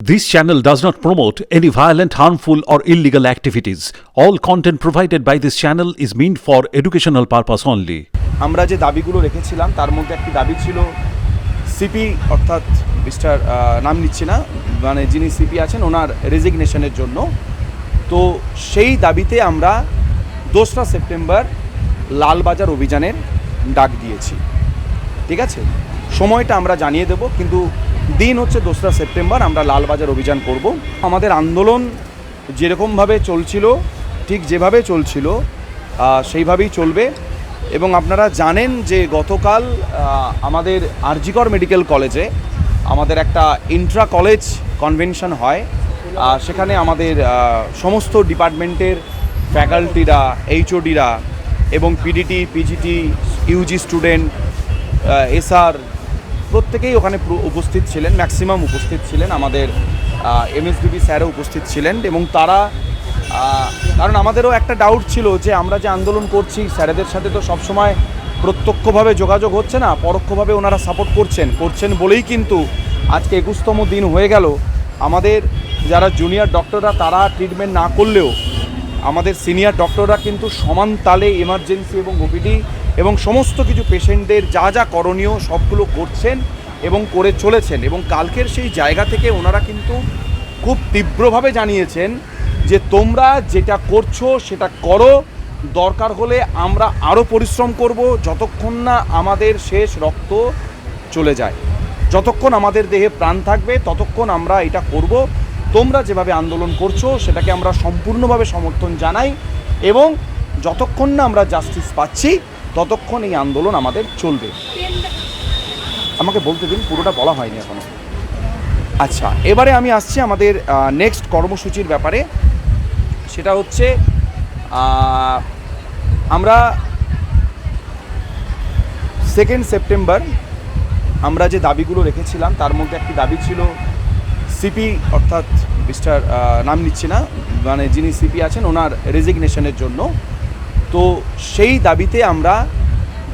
This channel does not promote any violent, harmful, or illegal activities. All content provided by this channel is meant for educational purpose only. আমরা যে দাবিগুলো রেখেছিলাম তার মধ্যে একটি দাবি ছিল সিপি অর্থাৎ মিস্টার নাম নিচ্ছি না মানে যিনি সিপি আছেন ওনার রেজিগনেশনের জন্য তো সেই দাবিতে আমরা দোসরা সেপ্টেম্বর লালবাজার অভিযানের ডাক দিয়েছি ঠিক আছে সময়টা আমরা জানিয়ে দেব কিন্তু দিন হচ্ছে দোসরা সেপ্টেম্বর, আমরা লালবাজার অভিযান করব। আমাদের আন্দোলন যেরকমভাবে চলছিল, ঠিক যেভাবে চলছিল সেইভাবেই চলবে। এবং আপনারা জানেন যে গতকাল আমাদের আরজিকর মেডিকেল কলেজে আমাদের একটা ইন্ট্রা কলেজ কনভেনশন হয়। সেখানে আমাদের সমস্ত ডিপার্টমেন্টের ফ্যাকাল্টিরা, এইচওডিরা এবং PDT PGT UG student SR প্রত্যেকেই ওখানে উপস্থিত ছিলেন ম্যাক্সিমাম উপস্থিত ছিলেন, আমাদের এমএসবিবি স্যারও উপস্থিত ছিলেন এবং তারা কারণ আমাদেরও একটা ডাউট ছিল যে আমরা যে আন্দোলন করছি, স্যারেদের সাথে তো সবসময় প্রত্যক্ষভাবে যোগাযোগ হচ্ছে না, পরোক্ষভাবে ওনারা সাপোর্ট করছেন করছেন বলেই কিন্তু আজকে একুশতম দিন হয়ে গেল। আমাদের যারা জুনিয়র ডক্টররা তারা ট্রিটমেন্ট না করলেও আমাদের সিনিয়র ডক্টররা কিন্তু সমান তালে এমার্জেন্সি এবং ওপিডি এবং সমস্ত কিছু পেশেন্টদের যা যা করণীয় সবগুলো করছেন এবং করে চলেছেন এবং কালকের সেই জায়গা থেকে ওনারা কিন্তু খুব তীব্রভাবে জানিয়েছেন যে তোমরা যেটা করছ সেটা করো, দরকার হলে আমরা আরও পরিশ্রম করব যতক্ষণ না আমাদের শেষ রক্ত চলে যায়। যতক্ষণ আমাদের দেহে প্রাণ থাকবে ততক্ষণ আমরা এটা করব। তোমরা যেভাবে আন্দোলন করছ সেটাকে আমরা সম্পূর্ণভাবে সমর্থন জানাই এবং যতক্ষণ না আমরা জাস্টিস পাচ্ছি ততক্ষণ এই আন্দোলন আমাদের চলবে। আমাকে বলতে দিন, পুরোটা বলা হয়নি এখনও। আচ্ছা এবারে আমি আসছি আমাদের নেক্সট কর্মসূচির ব্যাপারে। সেটা হচ্ছে আমরা সেকেন্ড সেপ্টেম্বর আমরা যে দাবিগুলো রেখেছিলাম, তার মধ্যে একটি দাবি ছিল সিপি অর্থাৎ মিস্টার নাম নিচ্ছি না মানে যিনি সিপি আছেন, ওনার রেজিগনেশনের জন্য। তো সেই দাবিতে আমরা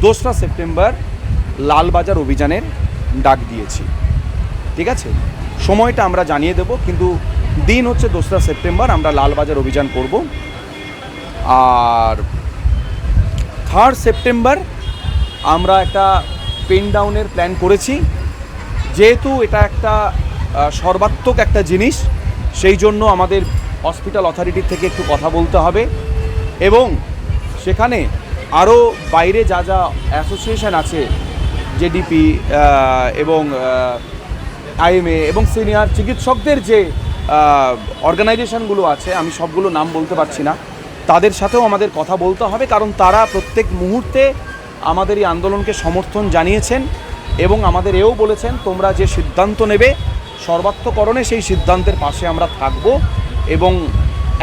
দোসরা সেপ্টেম্বর লালবাজার অভিযানের ডাক দিয়েছি। ঠিক আছে? সময়টা আমরা জানিয়ে দেব, কিন্তু দিন হচ্ছে দোসরা সেপ্টেম্বর, আমরা লালবাজার অভিযান করব। আর থার্ড সেপ্টেম্বর আমরা একটা পেন ডাউনের প্ল্যান করেছি। যেহেতু এটা একটা সর্বাত্মক একটা জিনিস, সেই জন্য আমাদের হসপিটাল অথরিটির থেকে একটু কথা বলতে হবে। এবং সেখানে আরও বাইরে যা যা অ্যাসোসিয়েশন আছে জেডিপি এবং আইএমএ এবং সিনিয়র চিকিৎসকদের যে অর্গানাইজেশনগুলো আছে, আমি সবগুলো নাম বলতে পারছি না, তাদের সাথেও আমাদের কথা বলতে হবে, কারণ তারা প্রত্যেক মুহূর্তে আমাদের এই আন্দোলনকে সমর্থন জানিয়েছেন এবং আমাদের এও বলেছেন, তোমরা যে সিদ্ধান্ত নেবে, সর্বাত্মকরণে সেই সিদ্ধান্তের পাশে আমরা থাকব এবং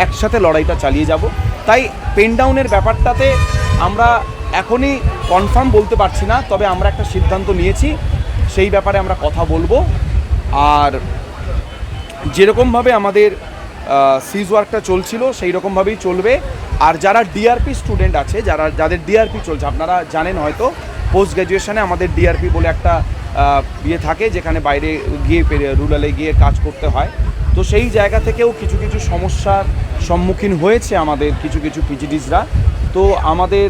একসাথে লড়াইটা চালিয়ে যাব। তাই পেন ডাউনের ব্যাপারটাতে আমরা এখনই কনফার্ম বলতে পারছি না, তবে আমরা একটা সিদ্ধান্ত নিয়েছি, সেই ব্যাপারে আমরা কথা বলব। আর যেরকমভাবে আমাদের সিজ ওয়ার্কটা চলছিল সেই রকমভাবেই চলবে। আর যারা ডিআরপি স্টুডেন্ট আছে, যারা, যাদের ডিআরপি চলছে, আপনারা জানেন হয়তো পোস্ট গ্র্যাজুয়েশনে আমাদের ডিআরপি বলে একটা ইয়ে থাকে, যেখানে বাইরে গিয়ে রুরালে গিয়ে কাজ করতে হয়। তো সেই জায়গা থেকেও কিছু কিছু সমস্যার সম্মুখীন হয়েছে আমাদের কিছু কিছু পিজিডিসরা তো আমাদের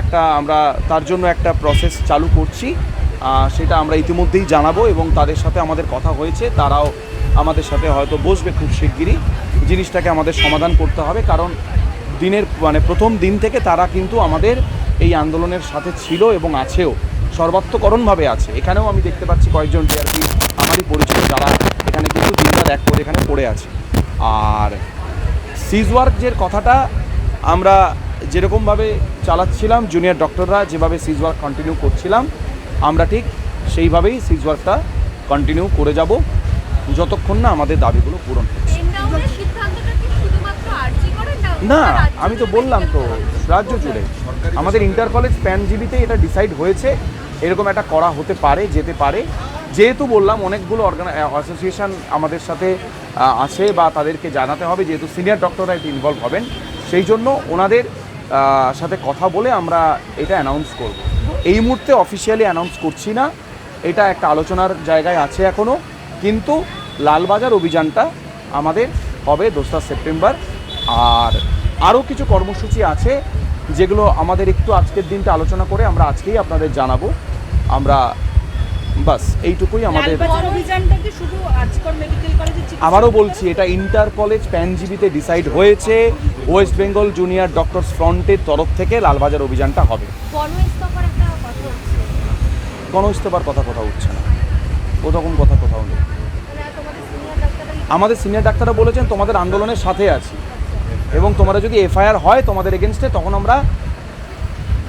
একটা আমরা তার জন্য একটা প্রসেস চালু করছি। সেটা আমরা ইতিমধ্যেই জানাব এবং তাদের সাথে আমাদের কথা হয়েছে। তারাও আমাদের সাথে হয়তো বসবে খুব শিগগিরই। জিনিসটাকে আমাদের সমাধান করতে হবে কারণ দিনের মানে প্রথম দিন থেকে তারা কিন্তু আমাদের এই আন্দোলনের সাথে ছিল এবং আছেও। সর্বাত্মকরণভাবে আছে। এখানেও আমি দেখতে পাচ্ছি কয়েকজন ডিআরপি আমারই পরিচিত যারা এখানে কিন্তু দিনরাত এক করে এখানে পড়ে আছে। আর সিজ ওয়ার্ক যে কথাটা আমরা যেরকমভাবে চালাচ্ছিলাম জুনিয়র ডক্টররা যেভাবে সিজ ওয়ার্ক কন্টিনিউ করছিলাম আমরা ঠিক সেইভাবেই সিজ ওয়ার্কটা কন্টিনিউ করে যাব যতক্ষণ না আমাদের দাবিগুলো পূরণ হচ্ছে। না আমি তো বললাম তো রাজ্য জুড়ে। আমাদের ইন্টার কলেজ প্যানজিবিতে এটা ডিসাইড হয়েছে। এরকম একটা করা হতে পারে, যেতে পারে। যেহেতু বললাম, অনেকগুলো অ্যাসোসিয়েশন আমাদের সাথে আছে বা তাদেরকে জানাতে হবে। যেহেতু সিনিয়র ডক্টররা এতে ইনভলভ হবেন, সেই জন্য ওনাদের সাথে কথা বলে আমরা এটা অ্যানাউন্স করব। এই মুহূর্তে অফিসিয়ালি অ্যানাউন্স করছি না। এটা একটা আলোচনার জায়গায় আছে এখনও কিন্তু লালবাজার অভিযানটা আমাদের হবে দোসরা সেপ্টেম্বর। আর আরও কিছু কর্মসূচি আছে, যেগুলো আমাদের একটু আজকের দিনটা আলোচনা করে আমরা আজকেই আপনাদের জানাব। আমরা বাস এইটুকুই আমাদের লালবাজার অভিযানটা কি শুধু আজকর মেডিকেল কলেজে আবারও বলছি এটা ইন্টার কলেজ প্যানজিবিতে ডিসাইড হয়েছে। ওয়েস্ট বেঙ্গল জুনিয়র ডক্টরস ফ্রন্টের তরফ থেকে লালবাজার অভিযানটা হবে। গণ ইস্তফার কথা কোনো ইস্তফার কথা কোথাও উঠছে না। ও তখন কথা কোথাও নেই। মানে তোমাদের সিনিয়র ডাক্তাররা আমাদের সিনিয়র ডাক্তাররা বলেছেন তোমাদের আন্দোলনের সাথে আছি। এবং তোমরা যদি এফআইআর হয় তোমাদের এগেনস্টে তখন আমরা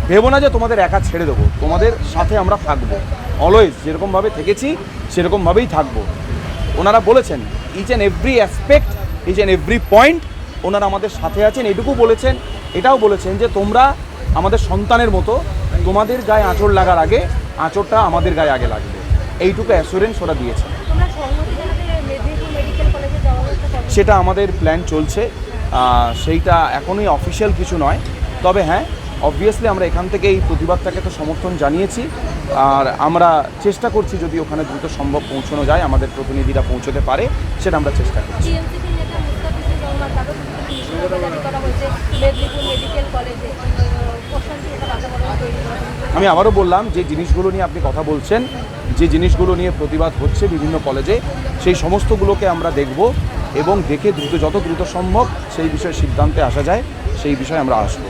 ভেবো না যে তোমাদের একা ছেড়ে দেবো তোমাদের সাথে আমরা থাকব। অলওয়েজ যেরকমভাবে থেকেছি সেরকমভাবেই থাকব। ওনারা বলেছেন each and every aspect each and every point ওনারা আমাদের সাথে আছেন। এটুকু বলেছেন এটাও বলেছেন যে তোমরা আমাদের সন্তানের মতো তোমাদের গায়ে আঁচড় লাগার আগে আঁচড়টা আমাদের গায়ে আগে লাগবে। এইটুকু অ্যাসুরেন্স ওরা কথা সেটা আমাদের প্ল্যান চলছে। সেইটা এখনই অফিসিয়াল কিছু নয়। তবে হ্যাঁ অবভিয়াসলি আমরা এখান থেকে এই প্রতিবাদটাকে তো সমর্থন জানিয়েছি। আর আমরা চেষ্টা করছি যদি ওখানে দ্রুত সম্ভব পৌঁছানো যায় আমাদের প্রতিনিধিরা পৌঁছতে পারে সেটা আমরা চেষ্টা করছি। আমি আবারও বললাম যে জিনিসগুলো নিয়ে আপনি কথা বলছেন যে জিনিসগুলো নিয়ে প্রতিবাদ হচ্ছে বিভিন্ন কলেজে সেই সমস্তগুলোকে আমরা দেখব এবং দেখে দ্রুত যত দ্রুত সম্ভব সেই বিষয়ে সিদ্ধান্তে আসা যায় সেই বিষয়ে আমরা আসব।